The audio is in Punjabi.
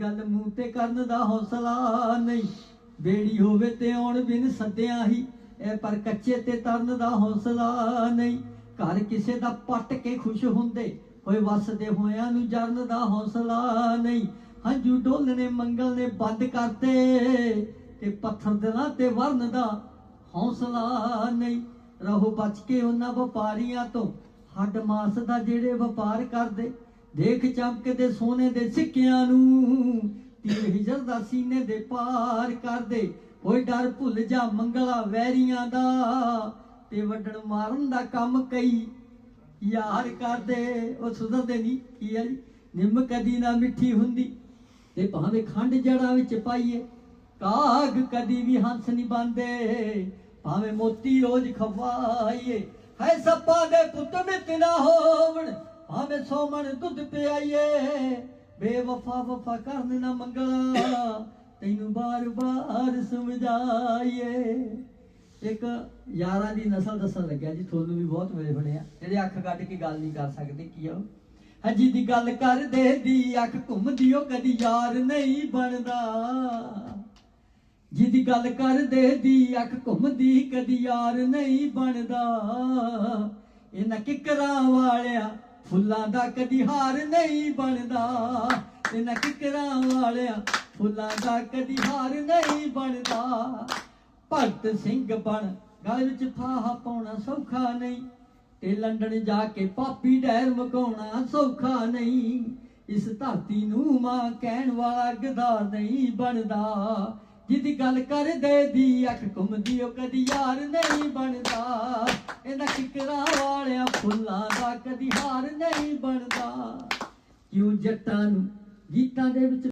ਗੱਲ ਮੂੰਹ ਤੇ ਕਰਨ ਦਾ ਹੌਸਲਾ ਨਹੀਂ। ਬੇੜੀ ਹੋਵੇ ਤੇ ਆਉਣ ਬਿਨ ਸੱਦਿਆ ਹੀ, ਇਹ ਪਰ ਕੱਚੇ ਤੇ ਤਰਨ ਦਾ ਹੌਸਲਾ ਨਹੀਂ। ਘਰ ਕਿਸੇ ਦਾ ਪੱਟ ਕੇ ਖੁਸ਼ ਹੁੰਦੇ, ਹੋਏ ਵਸਦੇ ਹੋਇਆਂ ਨੂੰ ਜਰਨ ਦਾ ਹੌਸਲਾ ਨਹੀਂ। ਹੰਝੂ ਡੋਲਣੇ ਮੰਗਲ ਨੇ ਬੰਦ ਕਰਤੇ ਤੇ ਪੱਥਰ ਦਿਲਾਂ ਤੇ ਵਰਨ ਦਾ ਹੌਸਲਾ ਨਹੀਂ। ਰਹੋ ਬਚ ਕੇ ਉਹਨਾਂ ਵਪਾਰੀਆਂ ਤੋਂ, ਹੱਡ ਮਾਸ ਦਾ ਜਿਹੜੇ ਵਪਾਰ ਕਰਦੇ ਦੇਖ ਚਮਕਦੇ ਸੋਨੇ ਦੇ ਸਿੱਕਿਆਂ ਨੂੰ, ਤੀਰ ਹਿਜਰ ਦਾ ਸੀਨੇ ਦੇ ਪਾਰ ਕਰਦੇ। ਕੋਈ ਡਰ ਭੁੱਲ ਜਾ ਮੰਗਲਾ ਵੈਰੀਆਂ ਦਾ, ਤੇ ਵੱਡਣ ਮਾਰਨ ਦਾ ਕੰਮ ਕਈ ਯਾਰ ਕਰਦੇ। ਉਹ ਸੁਧਰਦੇ ਨਹੀਂ ਕੀ ਆ ਜੀ? ਨਿੰਮ ਕਦੀ ਨਾ ਮਿੱਠੀ ਹੁੰਦੀ। ਤੇ ਭਾਵੇਂ ਖੰਡ ਜੜਾਂ ਵਿੱਚ ਪਾਈਏ, ਕਾਗ ਕਦੀ ਵੀ ਹੰਸ ਨਹੀਂ ਬੰਦੇ ਭਾਵੇਂ ਮੋਤੀ ਰੋਜ਼ ਖਵਾਈਏ, ਹੈ ਸੱਪਾਂ ਦੇ ਪੁੱਤ ਮਿੱਤ ਨਾ ਹੋਵਣ ਭਾਵੇਂ ਸੋਮਣ ਦੁੱਧ ਪਿਆਈਏ, ਬੇਵਫਾ ਵਫਾ ਕਰਨ ਨਾ ਮੰਗਲਾ ਤੈਨੂੰ ਬਾਰ-ਬਾਰ ਸਮਝਾਈਏ। ਇੱਕ ਯਾਰਾਂ ਦੀ ਨਸਲ ਦੱਸਣ ਲੱਗਿਆ ਜੀ, ਤੁਹਾਨੂੰ ਵੀ ਬਹੁਤ ਵੇਲੇ ਬਣਿਆ ਜਿਹੜੇ ਅੱਖ ਕੱਢ ਕੇ ਗੱਲ ਨਹੀਂ ਕਰ ਸਕਦੇ, ਕੀ ਆ ਉਹ? ਹਜੀ ਦੀ ਗੱਲ ਕਰਦੇ ਦੀ ਅੱਖ ਘੁੰਮਦੀ ਉਹ ਕਦੀ ਯਾਰ ਨਹੀਂ ਬਣਦਾ। ਜਿਹਦੀ ਗੱਲ ਕਰਦੇ ਦੀ ਅੱਖ ਘੁੰਮਦੀ, ਕਦੀ ਯਾਰ ਨਹੀਂ ਬਣਦਾ। ਇਹਨਾਂ ਕਿਕਰਾਂ ਵਾਲਿਆ ਫੁੱਲਾਂ ਦਾ ਕਦੀ ਹਾਰ ਨਹੀਂ ਬਣਦਾ। ਇਹਨਾਂ ਕਿਕਰਾਂ ਵਾਲਿਆ ਫੁੱਲਾਂ ਦਾ ਕਦੀ ਹਾਰ ਨਹੀਂ ਬਣਦਾ। ਭਗਤ ਸਿੰਘ ਬਣ, ਗਲ ਵਿੱਚ ਫਾਹਾ ਪਾਉਣਾ ਸੌਖਾ ਨਹੀਂ। ਤੇ ਲੰਡਨ ਜਾ ਕੇ ਪਾਪੀ ਡੈਰ ਮਕਾਉਣਾ ਸੌਖਾ ਨਹੀਂ। ਇਸ ਧਰਤੀ ਨੂੰ ਮਾਂ ਕਹਿਣ ਵਾਲਾ ਗਦਾਰ ਨਹੀਂ ਬਣਦਾ। ਜਿਹਦੀ ਗੱਲ ਕਰਦੇ ਦੀ ਅੱਖ ਘੁੰਮਦੀ, ਉਹ ਕਦੀ ਯਾਰ ਨਹੀਂ ਬਣਦਾ। ਇਹਨਾਂ ਕਿਕਰਾਂ ਵਾਲਿਆਂ ਫੁੱਲਾਂ ਦਾ ਕਦੀ ਹਾਰ ਨਹੀਂ ਬਣਦਾ। ਕਿਉਂ ਜੱਟਾਂ ਨੂੰ ਗੀਤਾਂ ਦੇ ਵਿੱਚ